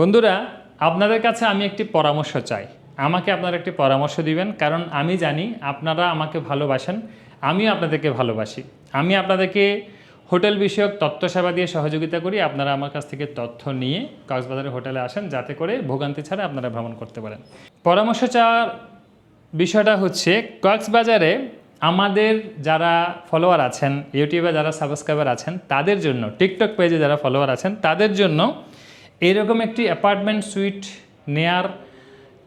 বন্ধুরা, আপনাদের কাছে আমি একটি পরামর্শ চাই। আমাকে আপনারা একটি পরামর্শ দিবেন, কারণ আমি জানি আপনারা আমাকে ভালোবাসেন, আমিও আপনাদেরকে ভালোবাসি। আমি আপনাদেরকে হোটেল বিষয়ক তথ্য সেবা দিয়ে সহযোগিতা করি, আপনারা আমার কাছ থেকে তথ্য নিয়ে কক্সবাজারের হোটেলে আসেন, যাতে করে ভোগান্তি ছাড়া আপনারা ভ্রমণ করতে পারেন। পরামর্শ চাওয়ার বিষয়টা হচ্ছে, কক্সবাজারে আমাদের যারা ফলোয়ার আছেন, ইউটিউবে যারা সাবস্ক্রাইবার আছেন, তাদের জন্য, টিকটক পেজে যারা ফলোয়ার আছেন, তাদের জন্য এরকম একটি অ্যাপার্টমেন্ট সুইট নেয়ার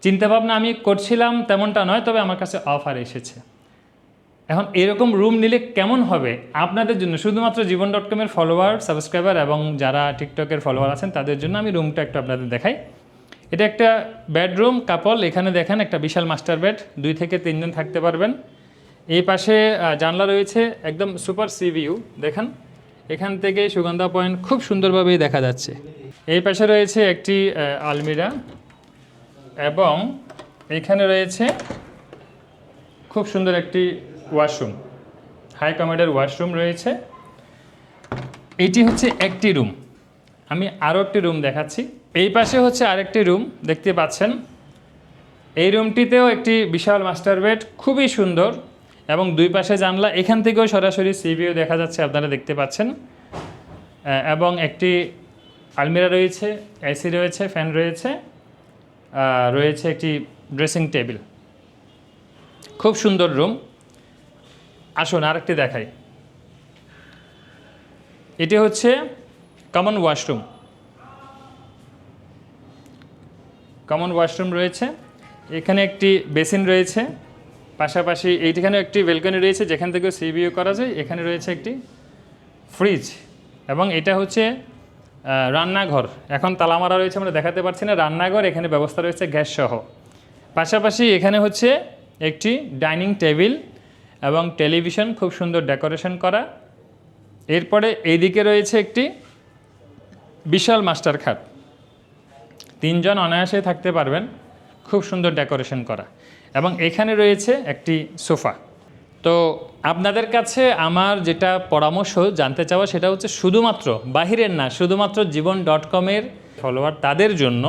চিন্তাভাবনা আমি করছিলাম তেমনটা নয়, তবে আমার কাছে অফার এসেছে। এখন এরকম রুম নিলে কেমন হবে আপনাদের জন্য? শুধুমাত্র জীবন ডট কমের ফলোয়ার সাবস্ক্রাইবার এবং যারা টিকটকের ফলোয়ার আছেন, তাদের জন্য আমি রুমটা একটু আপনাদের দেখাই। এটা একটা বেডরুম কাপল এখানে দেখেন একটা বিশাল মাস্টার বেড দুই থেকে তিনজন থাকতে পারবেন। এই পাশে জানলা রয়েছে, একদম সুপার সি ভিউ দেখেন। এখান থেকে সুগন্ধা পয়েন্ট খুব সুন্দরভাবেই দেখা যাচ্ছে। এই পাশে রয়েছে একটি আলমিরা এবং এখানে রয়েছে খুব সুন্দর একটি ওয়াশরুম, হাই কমেডের ওয়াশরুম রয়েছে। এটি হচ্ছে একটি রুম। আমি আরও একটি রুম দেখাচ্ছি। এই পাশে হচ্ছে আরেকটি রুম, দেখতে পাচ্ছেন। এই রুমটিতেও একটি বিশাল মাস্টার বেড, খুবই সুন্দর। এবং দুই পাশে জানলা, এখান থেকেও সরাসরি সিভিও দেখা যাচ্ছে, আপনারা দেখতে পাচ্ছেন। এবং একটি আলমিরা রয়েছে, এসি রয়েছে, ফ্যান রয়েছে রয়েছে একটি ড্রেসিং টেবিল। খুব সুন্দর রুম। আসুন, আরেকটি দেখাই। এটি হচ্ছে কমন ওয়াশরুম। কমন ওয়াশরুম রয়েছে। এখানে একটি বেসিন রয়েছে। পাশাপাশি এইখানে একটি বেলকনি রয়েছে, যেখান থেকে সিবিও করা যায়। এখানে রয়েছে একটি ফ্রিজ এবং এটা হচ্ছে রান্নাঘর। এখন তালা মারা রয়েছে, আমরা দেখাতে পারছি না। রান্নাঘর, এখানে ব্যবস্থা রয়েছে গ্যাস সহ পাশাপাশি এখানে হচ্ছে একটি ডাইনিং টেবিল এবং টেলিভিশন, খুব সুন্দর ডেকোরেশন করা। এরপরে এইদিকে রয়েছে একটি বিশাল মাস্টার খাট। তিনজন অনায়াসে থাকতে পারবেন। খুব সুন্দর ডেকোরেশন করা। এবং এখানে রয়েছে একটি সোফা। তো আপনাদের কাছে আমার যেটা পরামর্শ জানতে চাওয়া সেটা হচ্ছে শুধুমাত্র, বাহিরের না, শুধুমাত্র জীবন ডট কমের ফলোয়ার তাদের জন্য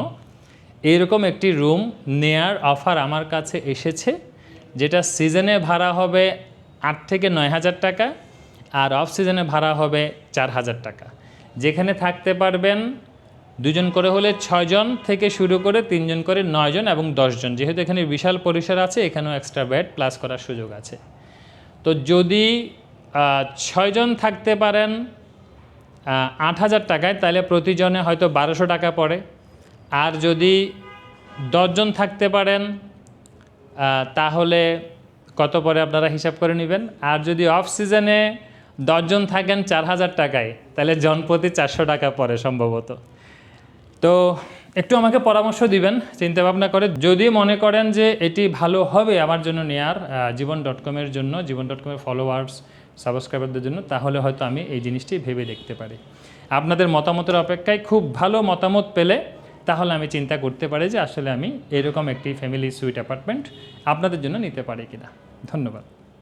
এরকম একটি রুম নেয়ার অফার আমার কাছে এসেছে, যেটা সিজনে ভাড়া হবে আট থেকে নয় হাজার টাকা আর অফ সিজনে ভাড়া হবে চার হাজার টাকা। যেখানে থাকতে পারবেন দুজন করে হলে ছয়জন থেকে শুরু করে তিনজন করে নয়জন এবং দশজন। যেহেতু এখানে বিশাল পরিসর আছে, এখানেও এক্সট্রা বেড প্লাস করার সুযোগ আছে। তো যদি ছয়জন থাকতে পারেন আট হাজার টাকায়, তাহলে প্রতিজনে হয়তো বারোশো টাকা পড়ে। আর যদি দশজন থাকতে পারেন তাহলে কত পরে আপনারা হিসাব করে নেবেন? আর যদি অফ সিজনে দশজন থাকেন চার হাজার টাকায়, তাহলে জনপ্রতি চারশো টাকা পড়ে সম্ভবত। তো একটু আমাকে পরামর্শ দিবেন চিন্তা ভাবনা করে। যদি মনে করেন যে এটি ভালো হবে আমার জন্য নেয়ার জীবন ডট কমের জন্য, জীবন ডট কমের ফলোয়ার্স সাবস্ক্রাইবারদের জন্য, তাহলে হয়তো আমি এই জিনিসটি ভেবে দেখতে পারি। আপনাদের মতামতের অপেক্ষায় খুব ভালো মতামত পেলে, তাহলে আমি চিন্তা করতে পারি যে আসলে আমি এরকম একটি ফ্যামিলি সুইট অ্যাপার্টমেন্ট আপনাদের জন্য নিতে পারি কিনা। ধন্যবাদ।